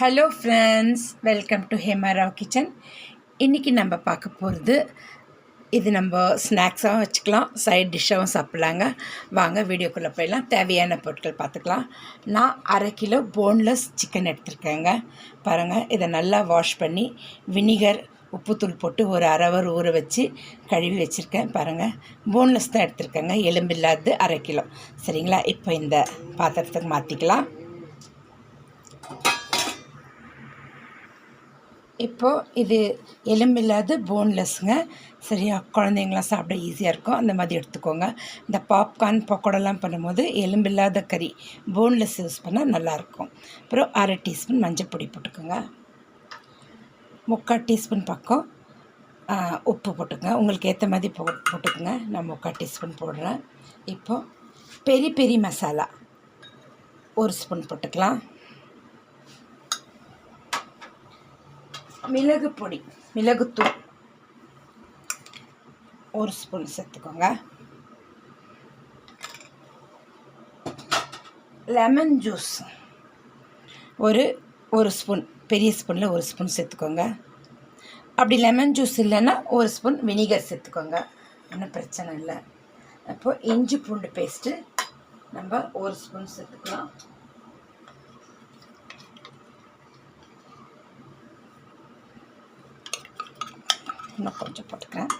Hello friends welcome to Hemarao kitchen இன்றைக்கி நம்ம பார்க்க போகிறது இது நம்ம ஸ்நாக்ஸாகவும் வச்சுக்கலாம். சைட் டிஷ்ஷாகவும் சாப்பிட்லாங்க. வாங்க வீடியோக்குள்ளே போயிடலாம். தேவையான பொருட்கள் பார்த்துக்கலாம். நான் அரை கிலோ போன்லெஸ் சிக்கன் எடுத்திருக்கேங்க. பாருங்கள் இதை நல்லா வாஷ் பண்ணி வினிகர் உப்புத்தூள் போட்டு ஒரு அரை ஊற வச்சு கழுவி வச்சுருக்கேன். பாருங்கள் போன்லெஸ் தான் எடுத்திருக்கேங்க. எலும்பில்லாதது அரை கிலோ. சரிங்களா? இப்போ இந்த பாத்திரத்துக்கு மாற்றிக்கலாம் இப்போது இது எலும்பில்லாத போன்லெஸ்ஸுங்க சரியா? குழந்தைங்களாம் சாப்பிட ஈஸியாக இருக்கும். அந்த மாதிரி எடுத்துக்கோங்க. இந்த பாப்கார்ன் பக்கோடெல்லாம் பண்ணும்போது எலும்பில்லாத கறி போன்லெஸ் யூஸ் பண்ணால் நல்லாயிருக்கும் அப்புறம் அரை டீஸ்பூன் மஞ்சள் பொடி போட்டுக்கோங்க. முக்கால் டீஸ்பூன் பக்கம் உப்பு போட்டுக்கோங்க. உங்களுக்கு ஏற்ற மாதிரி போ போட்டுக்கோங்க. நான் முக்கால் டீஸ்பூன் போடுறேன். இப்போது பெரி பெரி மசாலா ஒரு ஸ்பூன் போட்டுக்கலாம். மிளகு பொடி மிளகுத்தூள். ஒரு ஸ்பூன் சேர்த்துக்கோங்க. லெமன் ஜூஸ் ஒரு ஒரு ஸ்பூன் பெரிய ஸ்பூனில் ஒரு ஸ்பூன் சேர்த்துக்கோங்க. அப்படி லெமன் ஜூஸ் இல்லைன்னா ஒரு ஸ்பூன் வினிகர் சேர்த்துக்கோங்க. ஒன்றும் பிரச்சனை இல்லை. அப்போது இஞ்சி பூண்டு பேஸ்ட்டு நம்ம ஒரு ஸ்பூன் சேர்த்துக்கலாம். இன்னும் கொஞ்சம் போட்டுக்கிறேன்.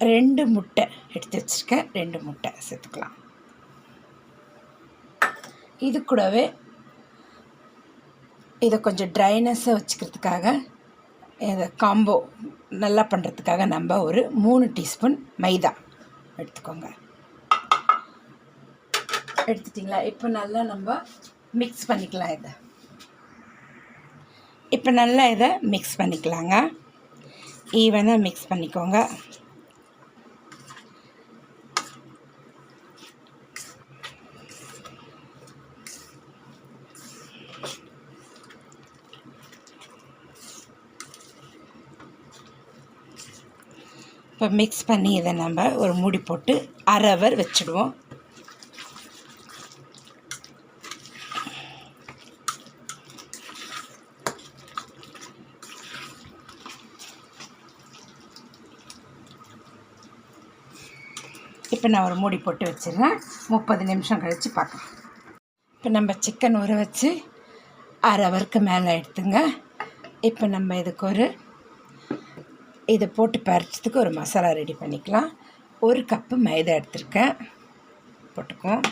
ரெண்டு முட்டை எடுத்து வச்சுருக்கேன். ரெண்டு முட்டை சேர்த்துக்கலாம். இது கூடவே இதை கொஞ்சம் ட்ரைனஸாக வச்சுக்கிறதுக்காக இதை காம்போ நல்லா பண்ணுறதுக்காக நம்ம ஒரு மூணு டீஸ்பூன் மைதா எடுத்துக்கோங்க. எடுத்துட்டிங்களா? இப்போ நல்லா நம்ம மிக்ஸ் பண்ணிக்கலாம் இதை. இப்போ நல்லா இதை மிக்ஸ் பண்ணிக்கலாங்க. ஈவனாக மிக்ஸ் பண்ணிக்கோங்க. இப்போ மிக்ஸ் பண்ணி இதை நம்ம ஒரு மூடி போட்டு அரை அவர் வச்சுடுவோம். இப்போ நான் ஒரு மூடி போட்டு வச்சிடுறேன். முப்பது நிமிஷம் கழித்து பார்க்கலாம். இப்போ நம்ம சிக்கன் ஊற வச்சு அரை ஹவருக்கு மேலே எடுத்துங்க. இப்போ நம்ம இதுக்கு ஒரு இதை போட்டு பறிச்சதுக்கு ஒரு மசாலா ரெடி பண்ணிக்கலாம். ஒரு கப்பு மைதா எடுத்திருக்கேன். போட்டுக்குவோம்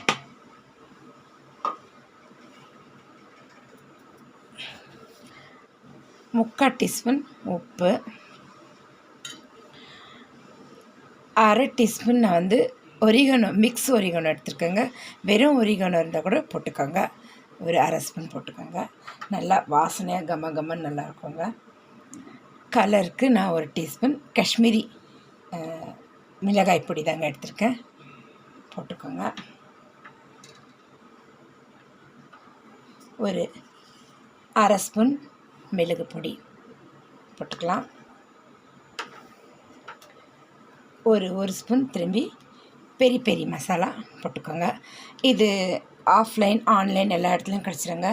முக்கால் டீஸ்பூன் உப்பு. அரை டீஸ்பூன் நான் வந்து ஒரிகனோ மிக்ஸ் ஒரிகனோ எடுத்துருக்கோங்க. வெறும் ஒரிகனோ இருந்தால் கூட போட்டுக்கோங்க. ஒரு அரை ஸ்பூன் போட்டுக்கோங்க. நல்லா வாசனையாக கம கமன்னு நல்லா இருக்குங்க. கலருக்கு நான் ஒரு டீஸ்பூன் காஷ்மீரி மிளகாய் பொடி தாங்க எடுத்திருக்கேன். போட்டுக்கோங்க. ஒரு அரை ஸ்பூன் மிளகு பொடி போட்டுக்கலாம். ஒரு ஒரு ஸ்பூன் திரும்பி பெரி பெரி மசாலா போட்டுக்கோங்க. இது ஆஃப்லைன் ஆன்லைன் எல்லா இடத்துலையும் கிடச்சிருங்க.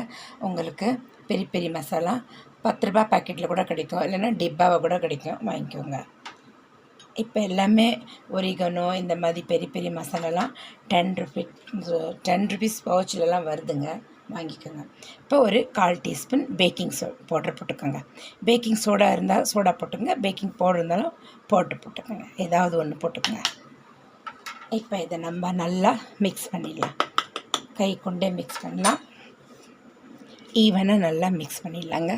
உங்களுக்கு பெரி பெரி மசாலா பத்து ரூபா பாக்கெட்டில் கூட கிடைக்கும். இல்லைன்னா டிப்பாவை கூட கிடைக்கும். வாங்கிக்கோங்க. இப்போ எல்லாமே ஒரிகனோ இந்த மாதிரி பெரிய பெரிய மசாலாலாம் டென் ருபி டென் ருபீஸ் பவுச்சிலலாம் வருதுங்க. வாங்கிக்கோங்க. இப்போ ஒரு கால் டீஸ்பூன் பேக்கிங் சோ பவுடர் போட்டுக்கோங்க. பேக்கிங் சோடா இருந்தால் சோடா போட்டுக்கோங்க பேக்கிங் பவுடர் இருந்தாலும் போட்டு போட்டுக்கோங்க. ஏதாவது ஒன்று போட்டுக்கோங்க. இப்போ இதை நம்ம நல்லா மிக்ஸ் பண்ணிடலாம். கை கொண்டே மிக்ஸ் பண்ணலாம். ஈவனாக நல்லா மிக்ஸ் பண்ணிடலாங்க.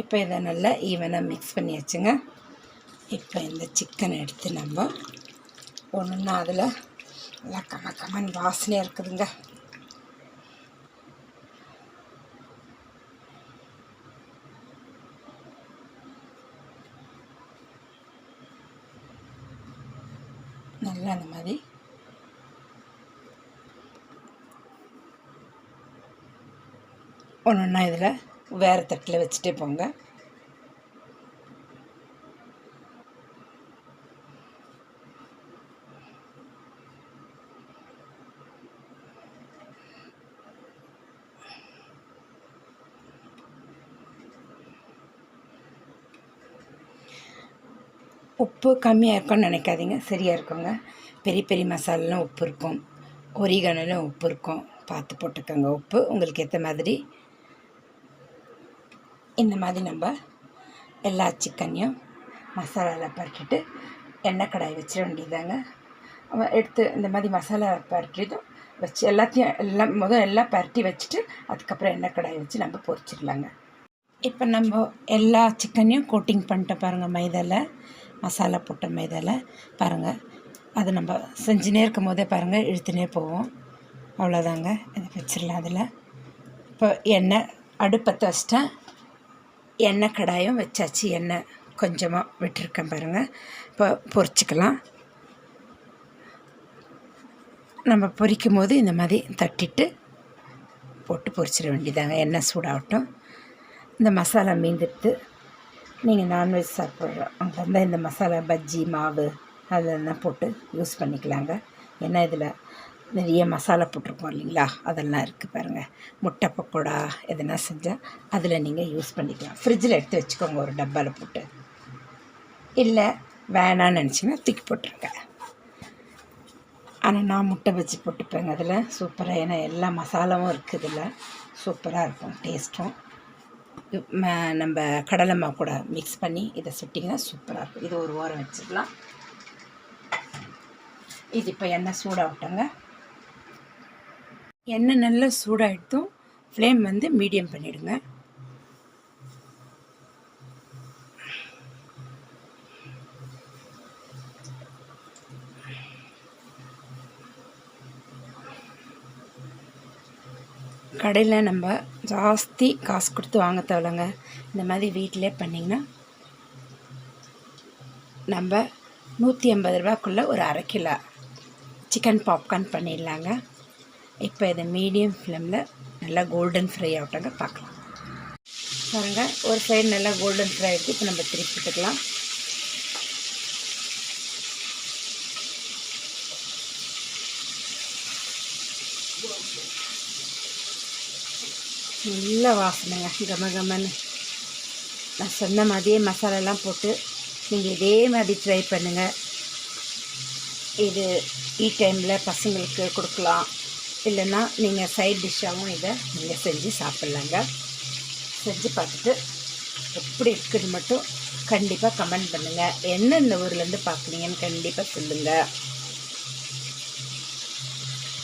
இப்போ இதை நல்லா ஈவனாக மிக்ஸ் பண்ணியாச்சுங்க. இப்போ இந்த சிக்கனை எடுத்து நம்ம ஒன்று அதில் நல்லா கம கமன் வாசனையாக இருக்குதுங்க. அந்த மாதிரி. ஒன்று ஒன்றா இதில் வேறு தட்டில் வச்சுட்டே போங்க. உப்பு கம்மியாக இருக்கும்னு நினைக்காதீங்க. சரியாக இருக்குங்க. பெரிய பெரிய மசாலாலாம் உப்பு இருக்கும். ஒரிகனலும் உப்பு இருக்கும். பார்த்து போட்டுக்கோங்க உப்பு. உங்களுக்கு ஏற்ற மாதிரி இந்த மாதிரி நம்ம எல்லா சிக்கனையும் மசாலாவில் பரட்டிட்டு எண்ணெய் கடாய் வச்சிட வேண்டியதாங்க எடுத்து இந்த மாதிரி மசாலா பரட்டியதும் வச்சு எல்லாத்தையும் எல்லாம் முதல் எல்லாம் பரட்டி வச்சுட்டு அதுக்கப்புறம் எண்ணெய் கடாய் வச்சு நம்ம பொரிச்சிடலாங்க. இப்போ நம்ம எல்லா சிக்கனையும் கோட்டிங் பண்ணிட்டு பாருங்கள் மைதாவில் மசாலா போட்ட மைதாவில் பாருங்கள் அது நம்ம செஞ்சுனே இருக்கும் போதே பாருங்கள் இழுத்துனே போவோம் அவ்வளோதாங்க இதை வச்சிடலாம் அதில். இப்போ எண்ணெய் அடுப்பத்தை வச்சிட்டேன் எண்ணெய் கடாயும் வச்சாச்சு. எண்ணெய் கொஞ்சமாக விட்டுருக்கேன் பாருங்கள் இப்போ பொரிச்சிக்கலாம். நம்ம பொரிக்கும் போது இந்த மாதிரி தட்டிட்டு போட்டு பொரிச்சிட வேண்டியதாங்க. எண்ணெய் சூடாகட்டும். இந்த மசாலா மீந்துட்டு நீங்கள் நான்வெஜ் சாப்பிட்றவங்க இருந்தால் இந்த மசாலா பஜ்ஜி மாவு அதெல்லாம் போட்டு யூஸ் பண்ணிக்கலாங்க. ஏன்னா இதில் நிறைய மசாலா போட்டிருக்கோம் இல்லைங்களா? அதெல்லாம் இருக்குது பாருங்கள் முட்டை பக்கோடா எதனா செஞ்சால் அதில் நீங்கள் யூஸ் பண்ணிக்கலாம். ஃப்ரிட்ஜில் எடுத்து வச்சுக்கோங்க ஒரு டப்பாவில் போட்டு. இல்லை வேணான்னு நினச்சிங்கன்னா தூக்கி போட்டுருங்க. ஆனால் நான் முட்டை வச்சு போட்டுப்பேங்க. அதில் சூப்பராக ஏன்னா எல்லா மசாலாவும் இருக்குது இதில். சூப்பராக இருக்கும் டேஸ்ட்டும். நம்ம கடலை கூட மிக்ஸ் பண்ணி இதை சுட்டிங்கன்னா சூப்பராக இருக்கும். இது ஒரு ஓரம் வச்சுக்கலாம் இது இப்போ எண்ணெய் சூடாகட்டங்க. எண்ணெய் நல்லா சூடாகிட்டும் ஃப்ளேம் வந்து மீடியம் பண்ணிவிடுங்க கடையில் நம்ம ஜாஸ்தி காசு கொடுத்து வாங்க தேவையில்லைங்க. இந்த மாதிரி வீட்டிலே பண்ணிங்கன்னா நம்ம நூற்றி ஐம்பது ரூபாக்குள்ளே ஒரு அரை கிலோ சிக்கன் பாப்கார்ன் பண்ணிடலாங்க. இப்போ இதை மீடியம் ஃப்ளேமில் நல்லா கோல்டன் ஃப்ரை ஆகட்டங்க பார்க்கலாம். பாருங்கள் ஒரு சைடு நல்லா கோல்டன் ஃப்ரை ஆகிடுச்சு இப்போ நம்ம திருப்பி நல்ல வாசனைங்க கம கமன்னு நான் சொன்ன மாதிரியே மசாலாலாம் போட்டு நீங்கள் இதே மாதிரி ட்ரை பண்ணுங்கள் இது ஈ டைமில் பசங்களுக்கு கொடுக்கலாம். இல்லைன்னா நீங்கள் சைட் டிஷ்ஷாகவும் இதை நீங்கள் செஞ்சு சாப்பிட்லாங்க. செஞ்சு பார்த்துட்டு எப்படி இருக்குதுன்னு மட்டும் கண்டிப்பாக கமெண்ட் பண்ணுங்கள் என்னென்ன ஊர்லேருந்து பார்க்குறீங்கன்னு கண்டிப்பாக சொல்லுங்கள்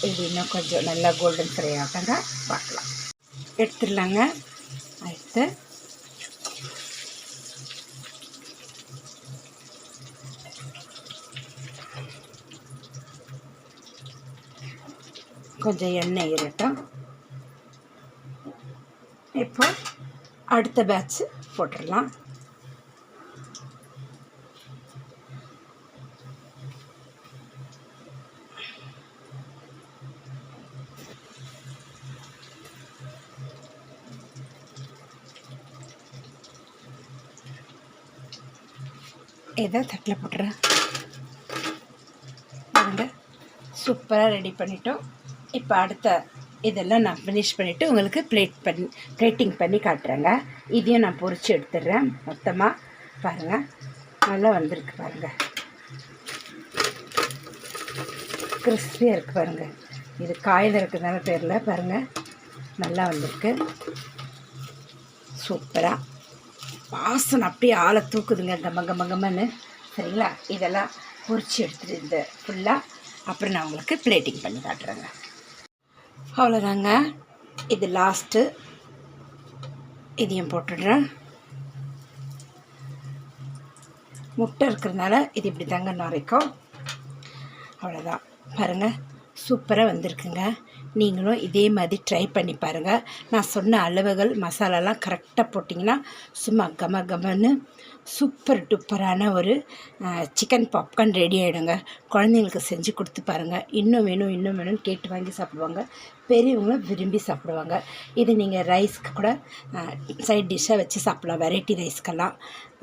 இது இன்னும் கொஞ்சம் நல்லா கோல்டன் ஃப்ரை ஆகங்க பார்க்கலாம். எடுத்துடலாங்க. அடுத்து கொஞ்சம் எண்ணெய் இருக்கட்டும். இப்போ அடுத்த பேட்ச் போட்டுடலாம். ஏதோ தட்டில் போட்டுறேன் பாருங்க சூப்பராக ரெடி பண்ணிட்டோம். இப்போ அடுத்த இதெல்லாம் நான் ஃபினிஷ் பண்ணிவிட்டு உங்களுக்கு பிளேட் பண்ணி பிளேட்டிங் பண்ணி காட்டுறேங்க. இதையும் நான் பொறிச்சு எடுத்துடுறேன் மொத்தமாக பாருங்கள் நல்லா வந்திருக்கு பாருங்கள் கிறிஸ்பியாக இருக்குது பாருங்கள் இது காயில் இருக்கிறதுனால தெரில பாருங்கள் நல்லா வந்திருக்கு. சூப்பராக வாசனை அப்படியே ஆளை தூக்குதுங்க. கம கம கம்மன்னு சரிங்களா? இதெல்லாம் பொரிச்சு எடுத்துட்டு இந்த ஃபுல்லாக அப்புறம் நான் உங்களுக்கு பிளேட்டிங் பண்ணி காட்டுறேங்க. அவ்வளோதாங்க. இது லாஸ்ட்டு இதையும் போட்டுடுறேன். முட்டை இருக்கிறதுனால இது இப்படி தாங்க நுரைக்கும். அவ்வளோதான். பாருங்கள் சூப்பராக வந்திருக்குங்க. நீங்களும் இதே மாதிரி ட்ரை பண்ணி பாருங்கள் நான் சொன்ன அளவுகள் மசாலாலாம் கரெக்டாக போட்டிங்கன்னா சும்மா கம கமன்னு சூப்பர் டூப்பரான ஒரு சிக்கன் பாப்கார்ன் ரெடி ஆகிடுங்க குழந்தைங்களுக்கு செஞ்சு கொடுத்து பாருங்கள் இன்னும் வேணும் இன்னும் வேணும்னு கேட்டு வாங்கி சாப்பிடுவாங்க. பெரியவங்களும் விரும்பி சாப்பிடுவாங்க. இது நீங்கள் ரைஸ்க்கு கூட சைட் டிஷ்ஷாக வச்சு சாப்பிட்லாம். வெரைட்டி ரைஸ்க்கெல்லாம்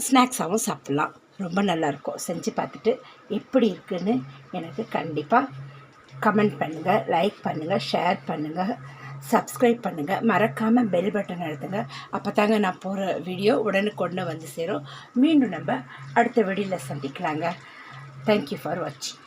ஸ்நாக்ஸாகவும் சாப்பிட்லாம். ரொம்ப நல்லாயிருக்கும் செஞ்சு பார்த்துட்டு எப்படி இருக்குன்னு எனக்கு கண்டிப்பாக கமெண்ட் பண்ணுங்கள் லைக் பண்ணுங்கள் ஷேர் பண்ணுங்கள் சப்ஸ்கிரைப் பண்ணுங்கள் மறக்காமல் பெல் பட்டன் அழுத்துங்க. அப்போ தாங்க நான் போகிற வீடியோ உடனுக்குடனே வந்து சேரும். மீண்டும் நம்ம அடுத்த வீடியோவில் சந்திக்கலாங்க. தேங்க்யூ ஃபார் வாட்சிங்